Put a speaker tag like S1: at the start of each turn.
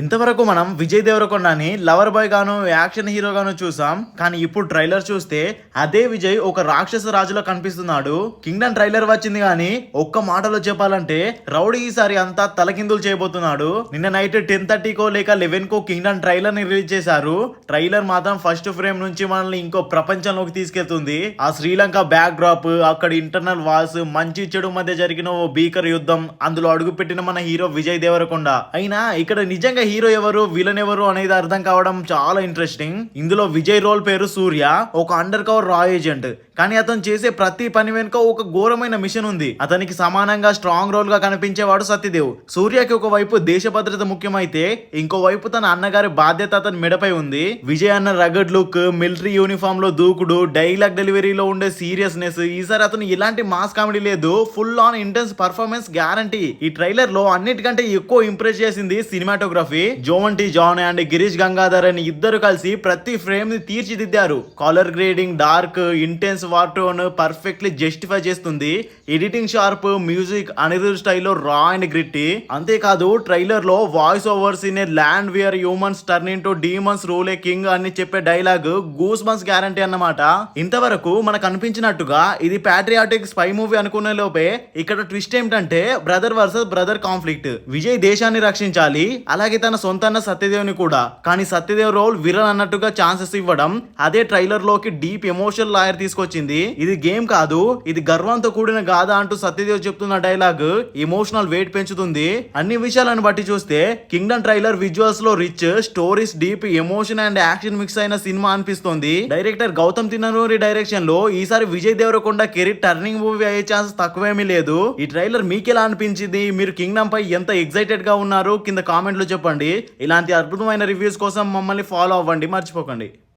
S1: ఇంతవరకు మనం విజయ్ దేవరకొండని లవర్ బాయ్ గాను యాక్షన్ హీరోగాను చూసాం. కానీ ఇప్పుడు ట్రైలర్ చూస్తే అదే విజయ్ ఒక రాక్షస రాజులో కనిపిస్తున్నాడు. కింగ్డమ్ ట్రైలర్ వచ్చింది కానీ ఒక్క మాటలో చెప్పాలంటే రౌడీ ఈసారి అంతా తలకిందులు చేయబోతున్నాడు. నిన్న నైట్ టెన్ థర్టీకో లేక లెవెన్ కో కింగ్డమ్ ట్రైలర్ని రిలీజ్ చేశారు. ట్రైలర్ మాత్రం ఫస్ట్ ఫ్రేమ్ నుంచి మనల్ని ఇంకో ప్రపంచంలోకి తీసుకెళ్తుంది. ఆ శ్రీలంక బ్యాక్ డ్రాప్ అక్కడ ఇంటర్నల్ వాల్స్ మంచి చెడు మధ్య జరిగిన ఓ భీకర యుద్ధం అందులో అడుగుపెట్టిన మన హీరో విజయ్ దేవరకొండ. అయినా ఇక్కడ నిజంగా హీరో ఎవరు విలన్ ఎవరు అనేది అర్థం కావడం చాలా ఇంట్రెస్టింగ్ ఇందులో విజయ్ రోల్ పేరు సూర్య ఒక అండర్ కవర్ రా ఏజెంట్ కానీ అతను చేసే ప్రతి పని వెనుక ఒక ఘోరమైన మిషన్ ఉంది. అతనికి సమానంగా స్ట్రాంగ్ రోల్గా కనిపించేవాడు సత్యదేవ్. సూర్యకి ఒక వైపు దేశ భద్రత ముఖ్యమైతే ఇంకో వైపు తన అన్నగారి బాధ్యత అతని మెడపై ఉంది. విజయ్ అన్న రగడ్ లుక్ మిలిటరీ యూనిఫామ్లో దూకుడు డైలాగ్ డెలివరీలో ఉండే సీరియస్నెస్ ఈసారి అతను ఇలాంటి మాస్ కామెడీ లేదు. Full on intense performance guarantee ఈ ట్రైలర్లో అన్నిటికంటే ఎక్కువ ఇంప్రెస్ చేసింది సినిమాటోగ్రఫీ జోవంటి జాన్ అండ్ గిరీష్ గంగాధర్ అని ఇద్దరు కలిసి ప్రతి ఫ్రేమ్ని తీర్చిదిద్దారు. Colour grading dark intense war tone perfectly justify చేస్తుంది. ఎడిటింగ్ షార్ప్ మ్యూజిక్ అనిరుద్ స్టైల్లో రా అండ్ గ్రిట్టి అంతేకాదు ట్రైలర్లో voice overs in a land where humans turn into demons rule a king అని చెప్పే డైలాగ్ గూస్ మన్స్ గ్యారంటీ అన్నమాట. ఇంతవరకు మనకు అనిపించినట్టుగా ఇది ప్యాట్రియాటిక్ స్పై మూవీ అనుకునే లోపే ఇక్కడ ట్విస్ట్ ఏమిటంటే brother versus brother conflict Vijay దేశాన్ని రక్షించాలి అలాగే తన సొంతన్న సత్యదేవ్ని కూడా. కానీ సత్యదేవ్ రోల్ విరల్ అన్నట్టుగా ఛాన్సెస్ ఇవ్వడం అదే ట్రైలర్లోకి డీప్ ఎమోషనల్ లాయర్ తీసుకొచ్చింది. ఇది గేమ్ కాదు ఇది గర్వంతో కూడిన గాథ అంటూ సత్యదేవ్ చెప్తున్న డైలాగ్ ఎమోషనల్ వెయిట్ పెంచుతుంది. అన్ని విషయాలను బట్టి చూస్తే కింగ్డమ్ ట్రైలర్ విజువల్స్లో rich stories deep emotion and action mix అయిన సినిమా అనిపిస్తుంది. డైరెక్టర్ గౌతమ్ తిన్ననూరి డైరెక్షన్లో ఈసారి Vijay Deverakonda career turning movie అయ్యే ఛాన్స్ తక్కువేమీ లేదు. ఈ ట్రైలర్ మీకు ఎలా అనిపించింది? మీరు కింగ్డమ్ పై ఎంత ఎక్సైటెడ్గా ఉన్నారు? కింద కామెంట్లో చెప్పండి. ఇలాంటి అద్భుతమైన రివ్యూస్ కోసం మమ్మల్ని ఫాలో అవ్వండి. మర్చిపోకండి.